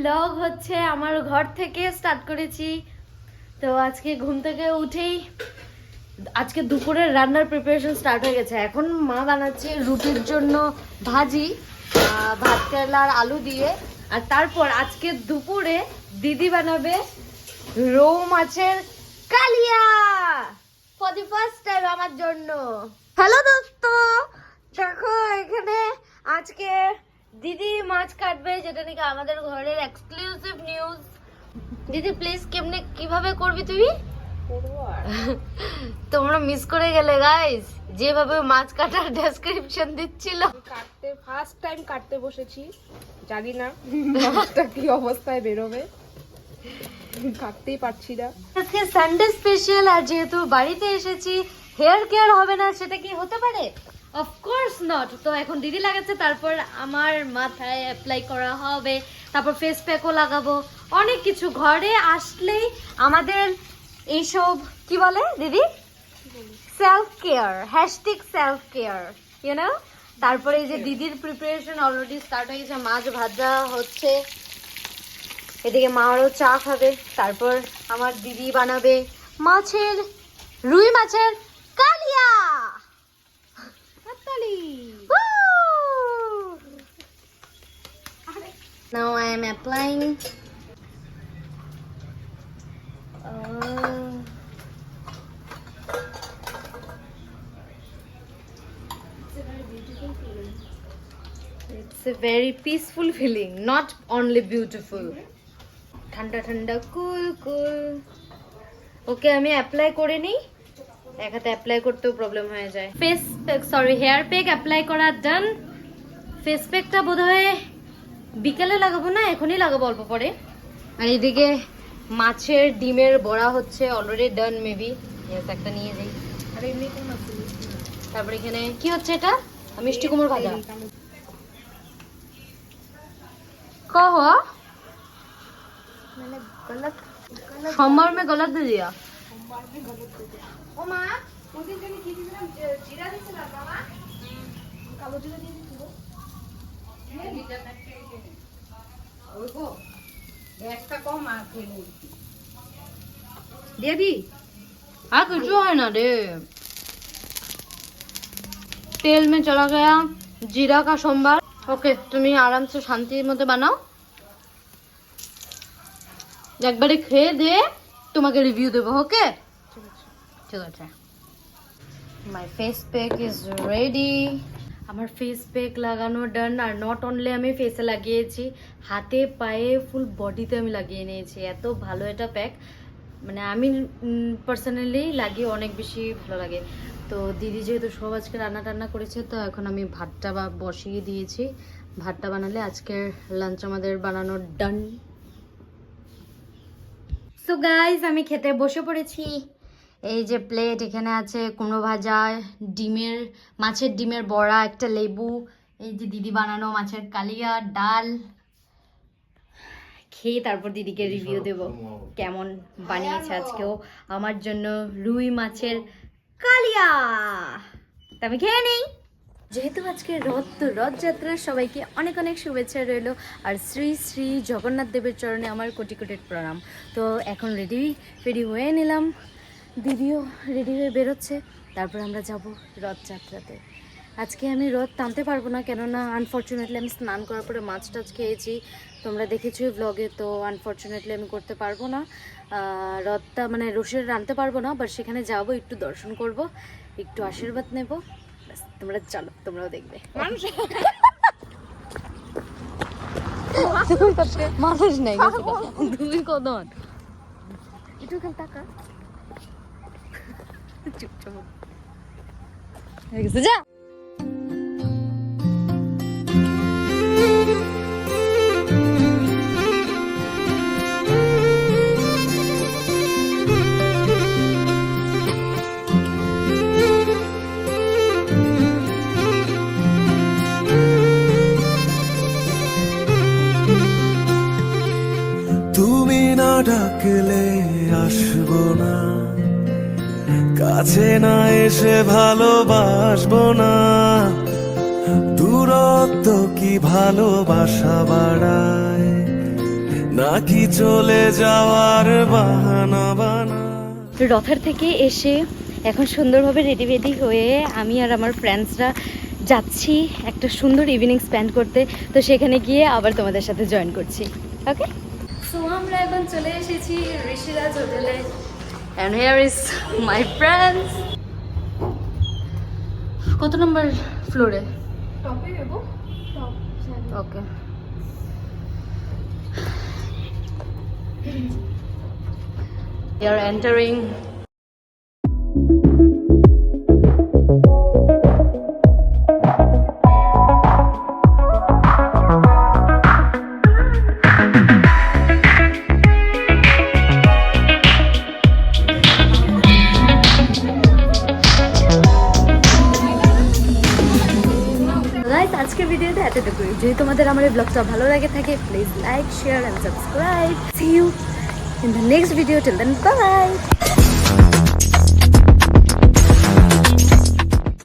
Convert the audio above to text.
Blog হচ্ছে আমার ঘর থেকে স্টার্ট করেছি। তো আজকে ঘুম থেকে উঠেই আজকে দুপুরের রান্নার প্রিপারেশন স্টার্ট হয়ে গেছে। এখন মা বানাচ্ছে রুটির জন্য ভাজি ভাত আর আলু দিয়ে। আর তারপর আজকে দুপুরে দিদি বানাবে রৌ মাছের কালিয়া ফর দি ফার্স্ট টাইম আমার জন্য। হ্যালো দোস্ত, দেখো এখানে আজকে দিদি মাছ কাটবে যেটা নাকি আমাদের ঘরের এক্সক্লুসিভ নিউজ দিদি প্লিজ কেমনে কীভাবে করবি তুই? তোমরা মিস করে গেলে গাইস যেভাবে মাছ কাটার ডেসক্রিপশন দিচ্ছিল। কাটতে ফার্স্ট টাইম কাটতে বসেছি জানি না মাছটা কি অবস্থায় বেরোবে। কাটতেই পারছি না। আজকে সানডে স্পেশাল আর যেহেতু বাড়িতে এসেছি হেয়ার কেয়ার হবে না সেটা কি হতে পারে? অফকোর্স নট তো এখন দিদি লাগাচ্ছে তারপর আমার মাথায় অ্যাপ্লাই করা হবে তারপর ফেস প্যাকও লাগাবো। অনেক কিছু। ঘরে আসলেই আমাদের এইসব কি বলে দিদি? Self care hashtag self care you know তারপরে এই যে দিদির প্রিপারেশন অলরেডি স্টার্ট হয়ে গেছে মাছ ভাজা হচ্ছে। এদিকে মারও চা খাবে তারপর আমার দিদি বানাবে মাছের রুই মাছের কালিয়া। হাততালি Now I am applying. Uh, It's a very peaceful feeling, not only beautiful. ঠান্ডা কুল কুল ওকে আমি অ্যাপ্লাই করে নিই এক হাতে অ্যাপ্লাই করতেও প্রবলেম হয়ে যায়। Face pack sorry hair pack apply করা ডান ফেস প্যাকটা বোধহয় বিকেলে লাগাবো না? এখনই লাগাবো অল্প পরে। আর এদিকে মাছের ডিমের বড়া হচ্ছে অলরেডি ডান মেবি একটা নিয়ে যাই। আর এমনি তারপর এখানে কি হচ্ছে এটা? মিষ্টি কুমড় ভাজা। কহ মানে গলত সোমবার মে গলত দে দিয়া ও মা ওদের জন্য কি দিয়েছিলাম জিরা দিয়েছিলাম মামা কালো জিরা দিয়ে দিছিল দিয়ে দি আর কিছু হয় না রে। তেল মে চলা গয়া জিরা কা সোমবার ওকে তুমি আরামসে শান্তির মধ্যে বানাও। একবারে খেয়ে দে তোমাকে রিভিউ দেবো okay my face pack is ready আমার ফেস প্যাক লাগানো ডান আর নট অনলি আমি ফেসে লাগিয়েছি, হাতে, পায়ে ফুল বডিতে আমি লাগিয়ে নিয়েছি। এত ভালো এটা প্যাক মানে আমি পার্সোনালি লাগিয়ে অনেক বেশি ভালো লাগে। তো দিদি যেহেতু সব আজকে রান্না টান্না করেছে, তো এখন আমি ভাতটা বা বসিয়ে দিয়েছি। ভাতটা বানালে আজকের লাঞ্চ আমাদের বানানো ডান সো গাইজ আমি খেতে বসে পড়েছি। এই যে প্লেট এখানে আছে কুমড়ো ভাজা ডিমের মাছের ডিমের বড়া একটা লেবু এই যে দিদি বানানো মাছের কালিয়া ডাল। খেয়ে তারপর দিদিকে রিভিউ দেব কেমন বানিয়েছে আজকেও। আমার জন্য রুই মাছের কালিয়া। তা আমি খেয়ে নেই। যেহেতু আজকে রথ তো রথযাত্রার সবাইকে অনেক অনেক শুভেচ্ছা রইল আর শ্রী শ্রী জগন্নাথ দেবের চরণে আমার কোটি কোটি প্রণাম। তো এখন রেডি রেডি হয়ে নিলাম। দিদিও রেডি হয়ে বেরোচ্ছে। তারপর আমরা যাব রথযাত্রাতে। আজকে আমি রথ টানতে পারব না কেননা আনফর্চুনেটলি আমি স্নান করার পরে মাছ টাছ খেয়েছি। তোমরা দেখেছ ব্লগে তো আনফর্চুনেটলি আমি করতে পারব না। রথটা মানে রসের রানতে পারব না বাট সেখানে যাব একটু দর্শন করব একটু আশীর্বাদ নেব। ব্যাস, তোমরা চলো তোমরাও দেখবে। মানুষ। নাই দুই কদন একটু খালি টাকা চুপচাপ হয়ে গেছে যা। তুমি না ডাকলে আসব না। কাছে না এসে ভালোবাসবো না। দূরত্ব কি ভালোবাসা বাড়ায়? নাকি চলে যাওয়ার বাহানা বানা রথের থেকে এসে এখন সুন্দরভাবে রেডি রেডি হয়ে আমি আর আমার ফ্রেন্ডসরা যাচ্ছি একটা সুন্দর ইভিনিং স্পেন্ড করতে। তো সেখানে গিয়ে আবার তোমাদের সাথে জয়েন করছি। ওকে সো আমরা এখন চলে এসেছি ঋষিরাজ হোটেলে and here is my friends কত নম্বর ফ্লোরে টপে দেবো ওকে We are entering করি। যদি তোমাদের আমার এই ব্লগটা ভালো লাগে থাকে please like share and subscribe see you in the next video till then bye